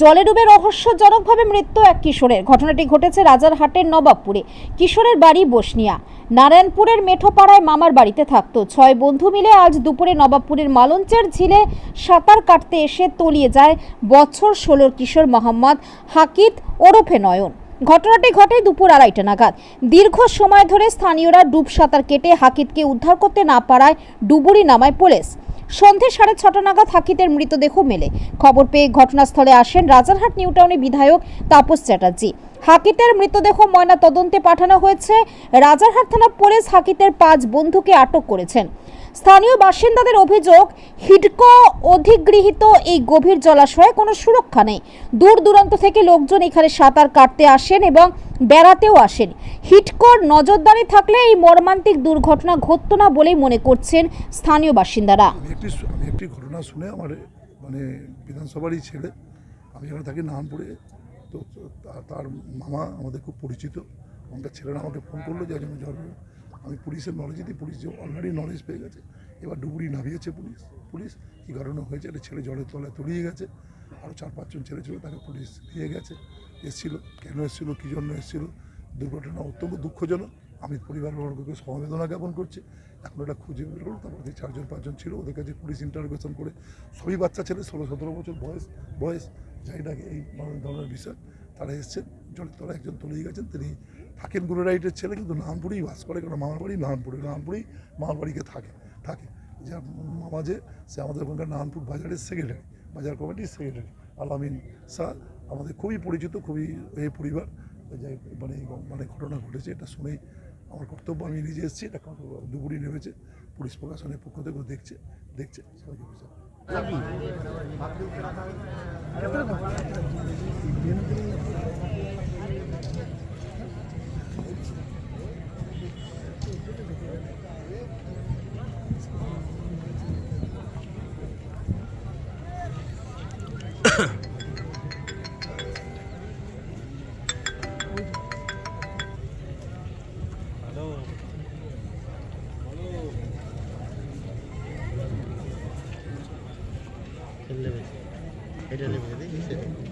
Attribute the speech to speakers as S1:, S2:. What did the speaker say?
S1: জলে ডুবে রহস্যজনকভাবে মৃত্যু এক কিশোরের। ঘটনাটি ঘটেছে রাজারহাটের নবাবপুরে, কিশোরের বাড়ি বসনিয়া। নারায়ণপুরের মেঠোপাড়ায় মামার বাড়িতে থাকত। ছয় বন্ধু মিলে আজ দুপুরে নবাবপুরের মালঞ্চের ঝিলে সাঁতার কাটতে এসে তলিয়ে যায় বছর ষোলোর কিশোর মোহাম্মদ হাকিত ওরফে নয়ন। ঘটনাটি ঘটে দুপুর আড়াইটা নাগাদ। দীর্ঘ সময় ধরে স্থানীয়রা ডুব সাঁতার কেটে হাকিতকে উদ্ধার করতে না পারায় ডুবুরি নামায় পুলিশ। সন্ধে সাড়ে ছটা নাগাদ হাকিতের মৃতদেহ মেলে। খবর পেয়ে ঘটনাস্থলে আসেন রাজারহাট নিউটাউনের বিধায়ক তাপস চ্যাটার্জি। হাকিতের মৃতদেহ ময়না তদন্তে পাঠানো হয়েছে। রাজারহাট থানা পুলিশ হাকিতের পাঁচ বন্ধুকে আটক করেছেন। স্থানীয় বাসিন্দাদের অভিযোগ, হিডকো অধিগৃহীত এই গভীর জলাশয়ে কোনো সুরক্ষা নেই। দূর দূরান্ত থেকে লোকজন এখানে সাঁতার কাটতে আসেন এবং বেড়াতেও আসেন। হিটকোর নজরদারি থাকলে এই মর্মান্তিক দুর্ঘটনা ঘটতো না বলেই মনে করছেন স্থানীয় বাসিন্দারা।
S2: একটি ঘটনা শুনে আমার মানে বিধানসভারই ছেলে, আমি এখানে থাকি নামপুরে তো তার মামা আমাদের খুব পরিচিত। আমাদের ছেলেরা আমাকে ফোন করল যে জ্বর আমি পুলিশের নলেজে দিই, পুলিশ যে অলরেডি নলেজ পেয়ে গেছে। এবার ডুবুরি নামিয়েছে পুলিশ। পুলিশ কী ঘটনা হয়েছে? একটা ছেলে জলের তলায় তলিয়ে গেছে। আরও চার পাঁচজন ছেলে ছিল, তাকে পুলিশ নিয়ে গেছে। এসেছিল, কেন এসেছিল, কী জন্য এসেছিল? দুর্ঘটনা অত্যন্ত দুঃখজনক। আমি পরিবারবর্গকে সমবেদনা জ্ঞাপন করছি। এখন এটা খুঁজে বের করুন। তারপর যে চারজন, পাঁচজন ছিল। ওদের কাছে পুলিশ ইন্টারোগেশন করে, সবই বাচ্চা ছেলে ষোলো সতেরো বছর বয়স বয়স। না এই ধরনের বিষয়। তারা এসছেন তলায় একজন তলিয়ে গেছেন, তিনি থাকেন গুরুরাইটের ছেলে, কিন্তু নামপুরেই বাস করে, কারণ মামার বাড়ি নানপুরে নানপুরেই মামার বাড়িতে থাকে থাকে। যে মামা যে, সে আমাদের ওখানকার নানপুর বাজারের সেক্রেটারি বাজার কমিটির সেক্রেটারি আলামিন স্যার আমাদের খুবই পরিচিত, খুবই এই পরিবার। যাই মানে মানে ঘটনা ঘটেছে, এটা শুনেই আমার কর্তব্য, আমি নিজে এসেছি, এটা দুপুরি নেমেছে, পুলিশ প্রশাসনের পক্ষ থেকেও দেখছে দেখছে, সবাইকে Hello.
S3: এটা এটা নেবে